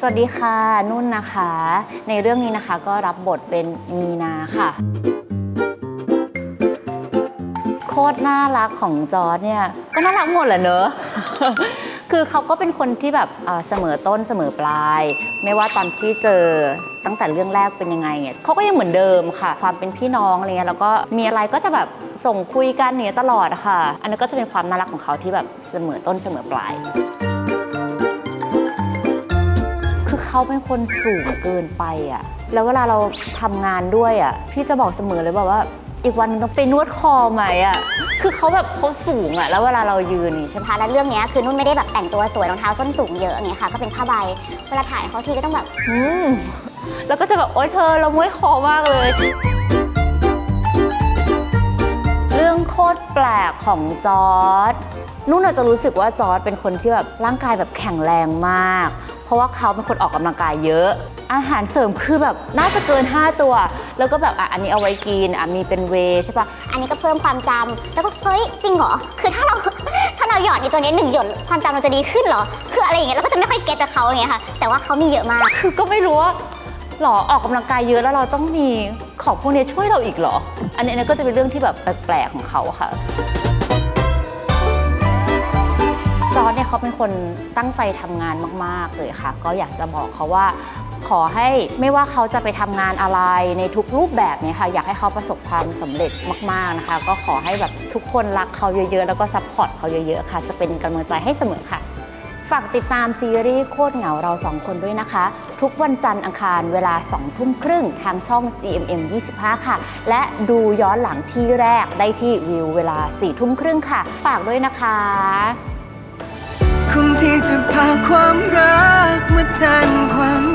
สวัสดีค่ะ นุ่นนะคะ ในเรื่องนี้นะคะก็รับบทเป็นมีนาค่ะ โคตรน่ารักของจอร์ดเนี่ย ก็น่ารักหมดแหละเนอะคือเขาก็เป็นคนที่แบบเสมอต้นเสมอปลาย ไม่ว่าตอนที่เจอตั้งแต่เรื่องแรกเป็นยังไงเนี่ยเขาก็ยังเหมือนเดิมค่ะ ความเป็นพี่น้องอะไรเงี้ยแล้วก็มีอะไรก็จะแบบส่งคุยกันเนี่ยตลอดค่ะ อันนี้นก็จะเป็นความน่ารักของเขาที่แบบเสมอต้นเสมอปลาย เขาเป็นคนสูงเกินไปอะแล้วเวลาเราทำงานด้วยอะพี่จะบอกเสมอเลยแบบว่า อีกวันหนึงต้องไปนวดคอไหมอะคือเขาแบบเขาสูงอะแล้วเวลาเรายืนนี่ใช่ไหมค่ะและเรื่องเนี้ยคือนุ่นไม่ได้แบบแต่งตัวสวยรองเท้าส้นสูงเยอะอย่างเงี้ยค่ะ ก็เป็นผ้าใบเวลาถ่ายเขาทีก็ต้องแบบ อืมแล้วก็จะแบบโอ๊ยเธอเราเมื่อยคอมากเลย เรื่องโคตรแปลกของจอร์ดนุ่นอาจจะรู้สึกว่าจอร์ดเป็นคนที่แบบร่างกายแบบแข็งแรงมาก เพราะว่าเขาเป็นคนออกกำลังกายเยอะ อาหารเสริมคือแบบน่าจะเกิน 5 ตัว แล้วก็แบบอะอันนี้เอาไว้กินอะมีเป็นเวย์ใช่ปะอันนี้ก็เพิ่มความจำแล้วก็เฮ้ยจริงเหรอคือถ้าเราถ้าเราหยอดในตัวนี้หนึ่งหยดความจำเราจะดีขึ้นเหรอ คืออะไรอย่างเงี้ยเราก็จะไม่ค่อยเก็ตกับเขาอย่างเงี้ยค่ะ แต่ว่าเขามีเยอะมาก คือก็ไม่รู้ว่าหรอออกกำลังกายเยอะแล้วเราต้องมีของพวกนี้ช่วยเราอีกเหรอ อันนี้อันนี้ก็จะเป็นเรื่องที่แบบแปลกๆของเขาค่ะ เขาเป็นคนตั้งใจทำงานมาก ๆ เลยค่ะ ก็อยากจะบอกเขาว่า ขอให้ไม่ว่าเขาจะไปทำงานอะไรในทุกรูปแบบเนี่ยค่ะ อยากให้เขาประสบความสำเร็จมาก ๆ นะคะ ก็ขอให้แบบทุกคนรักเขาเยอะ ๆ แล้วก็ซัพพอร์ตเขาเยอะ ๆ ค่ะ จะเป็นกำลังใจให้เสมอค่ะ ฝากติดตามซีรีส์โคตรเหงาเราสองคนด้วยนะคะ ทุกวันจันทร์อังคารเวลา2ทุ่มครึ่งทางช่อง GMM 25 ค่ะ และดูย้อนหลังที่แรกได้ที่วิวเวลา4ทุ่มครึ่งค่ะ ฝากด้วยนะคะ คงที่จะพาความรักมาแทนความ